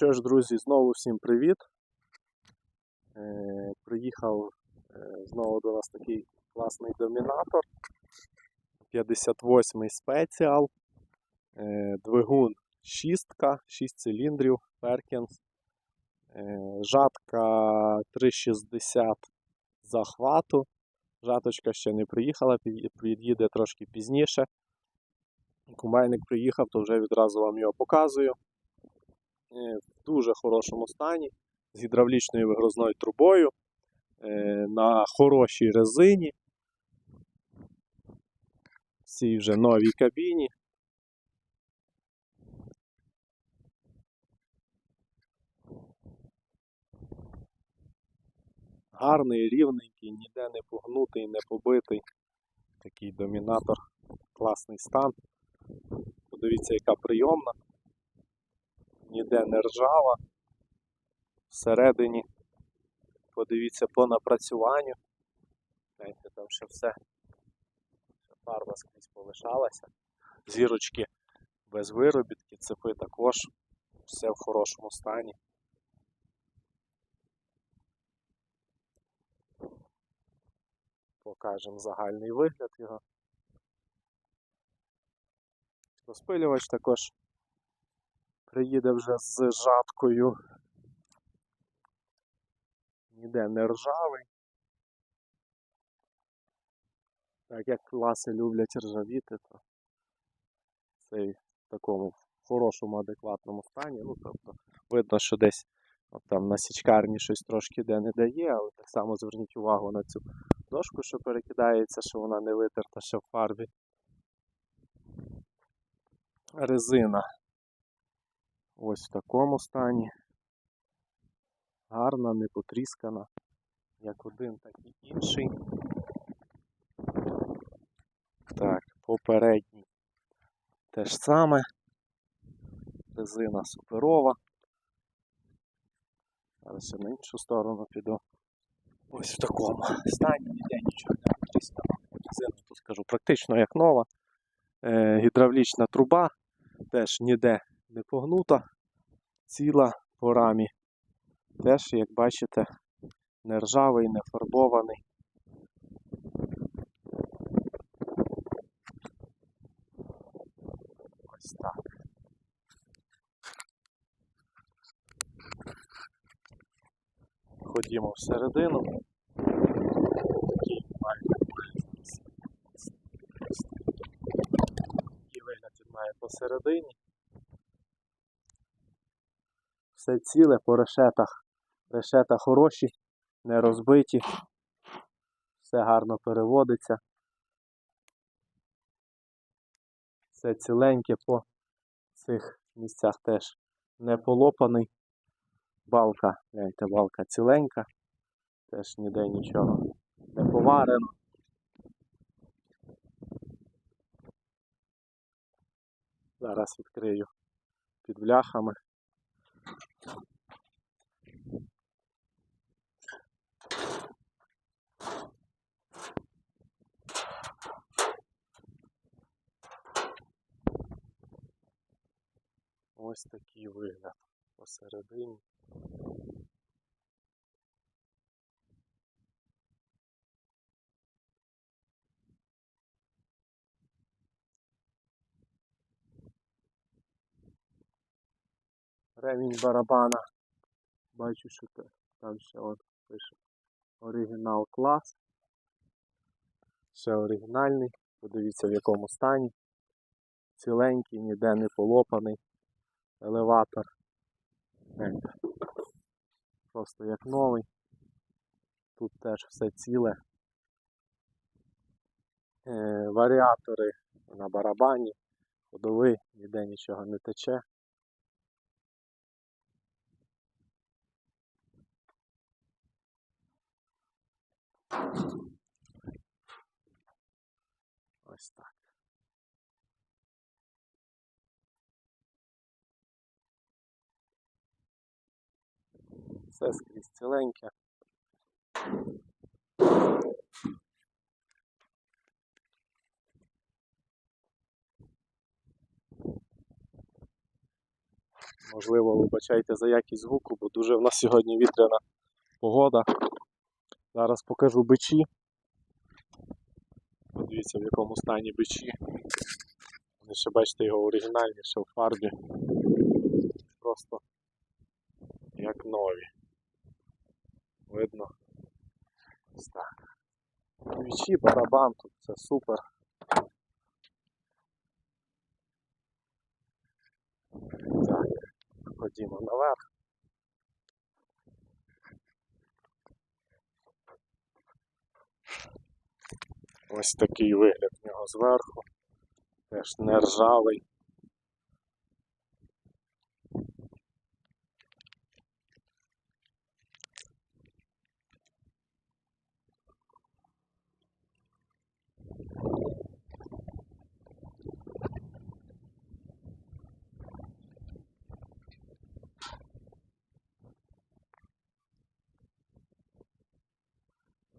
Що ж, друзі, знову всім привіт. Е, приїхав е, знову до нас такий класний домінатор. 58-й спеціал. Е, двигун шістка, 6 циліндрів, Perkins. Е, жатка 360 захвату. Жаточка ще не приїхала, під'їде трошки пізніше. Комбайник приїхав, то вже відразу вам його показую. Е, в дуже хорошому стані, з гідравлічною вигрозною трубою, е, на хорошій резині. В цій вже новій кабіні. Гарний, рівненький, ніде не погнутий, не побитий. Такий домінатор, класний стан. Подивіться, яка прийомна ніде не ржава. Всередині, подивіться по напрацюванню. Знаєте, там ще все. Ще фарба скрізь полишалася. Зірочки без виробітки, цепи також. Все в хорошому стані. Покажемо загальний вигляд його. Розпилювач також приїде вже з жаткою. Ніде не ржавий. Так як класи люблять ржавіти, то цей в такому хорошому, адекватному стані. Ну, тобто, видно, що десь от там на січкарні щось трошки де не дає, але так само зверніть увагу на цю дошку, що перекидається, що вона не витерта ще в фарбі. Резина Ось в такому стані. Гарна, не потріскана. Як один, так і інший. Так, попередній те ж саме. Резина суперова. Зараз ще на іншу сторону піду. Ось в такому стані, ніде нічого не потріскано. Резина, тут скажу, практично як нова. Е, гідравлічна труба теж ніде не погнута, ціла по рамі. Теж, як бачите, не ржавий, не фарбований. Ось так. Ходімо всередину. Такий. Такий вигляд він має посередині. Все ціле по решетах. Решета хороші, не розбиті. Все гарно переводиться. Все ціленьке по цих місцях теж не полопаний. Балка, гляньте, балка ціленька. Теж ніде нічого не поварено. Зараз відкрию під бляхами. Ось такий вигляд посередині. Ремінь барабана. Бачу, що там ще от пише оригінал клас. Ще оригінальний. Подивіться в якому стані. Ціленький, ніде не полопаний. Елеватор. Просто як новий. Тут теж все ціле. Е, варіатори на барабані, ходовий, ніде нічого не тече. Ось так. Все скрізь ціленьке. Можливо, вибачайте за якість звуку, бо дуже в нас сьогодні вітряна погода. Зараз покажу бичі. Подивіться, в якому стані бичі. Вони ще бачите його оригінальні, ще в фарбі. Просто як нові. Видно? Ось барабан тут, це супер. Так, ходімо наверх. Ось такий вигляд в нього зверху. Теж не ржавий.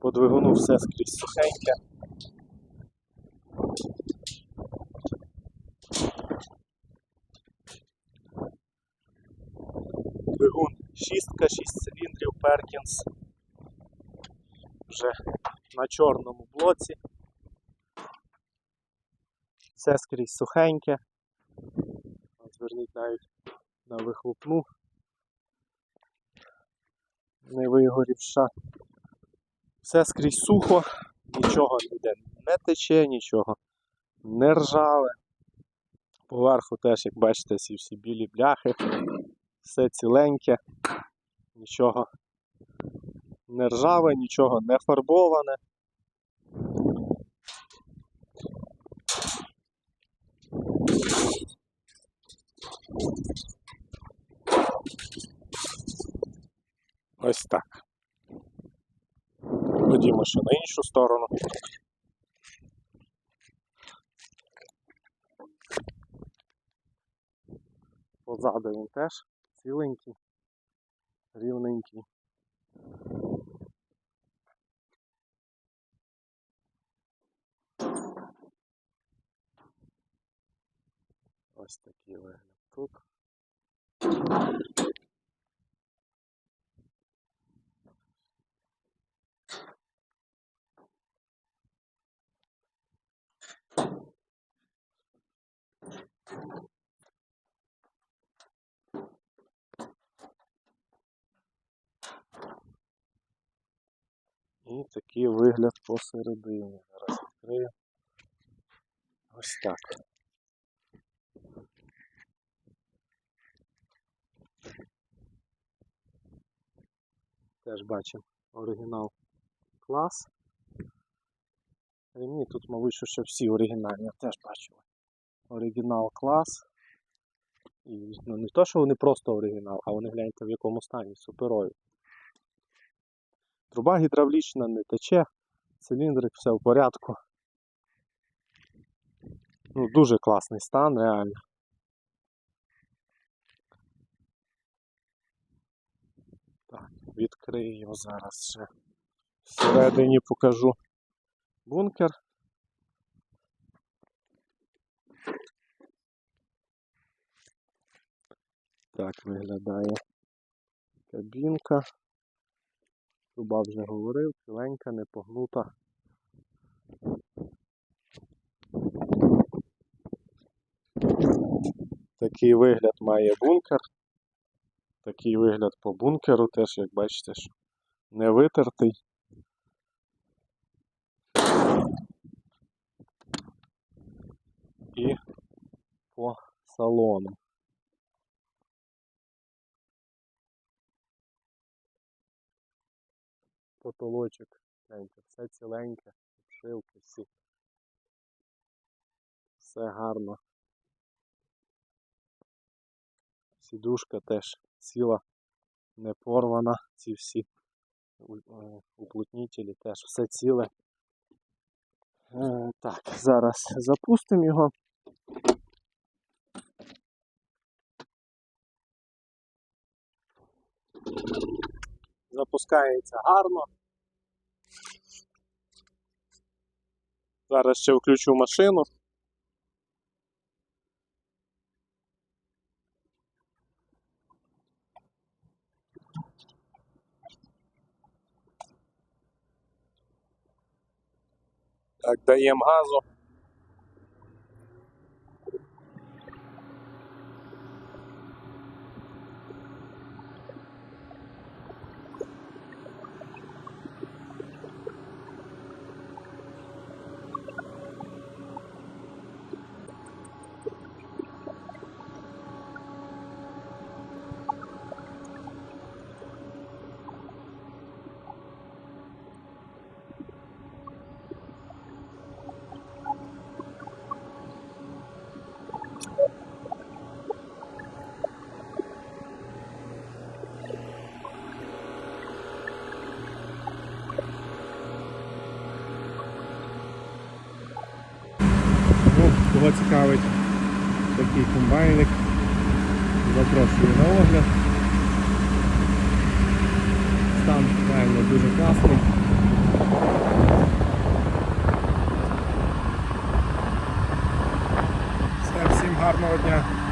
По все скрізь сухеньке. Двигун шістка, 6 циліндрів, Перкінс. Вже на чорному блоці. Все скрізь сухеньке. Зверніть навіть на вихлопну. Не вигорівша. Все скрізь сухо, нічого ніде не тече, нічого не ржаве. Поверху теж, як бачите, всі білі бляхи, все ціленьке, нічого не ржаве, нічого не фарбоване. Ось так. Ходімо ще на іншу сторону. Позаду він теж ціленький, рівненький. Ось такий вигляд тут. І такий вигляд посередині. Зараз відкрию. Ось так. Теж бачимо оригінал клас. Ремні тут, мабуть, що всі оригінальні, теж бачили. Оригінал клас. І ну, не то, що вони просто оригінал, а вони гляньте в якому стані, суперові. Труба гідравлічна не тече, циліндрик, все в порядку. Ну, дуже класний стан, реально. Так, відкрию зараз ще. Всередині покажу бункер. Так виглядає кабінка. Труба вже говорив, ціленька, не погнута. Такий вигляд має бункер. Такий вигляд по бункеру теж, як бачите, що не витертий. І по салону. Потолочок, все ціленьке, обшивки всі. Все гарно. Сідушка теж ціла, не порвана, ці всі е, уплотнітелі теж все ціле. Е, Так, зараз запустимо його. Запускається гарно. Зараз ще включу машину. Так, даємо газу. кого цікавить такий комбайник. Запрошую на огляд. Стан реально дуже класний. Все, всім гарного дня!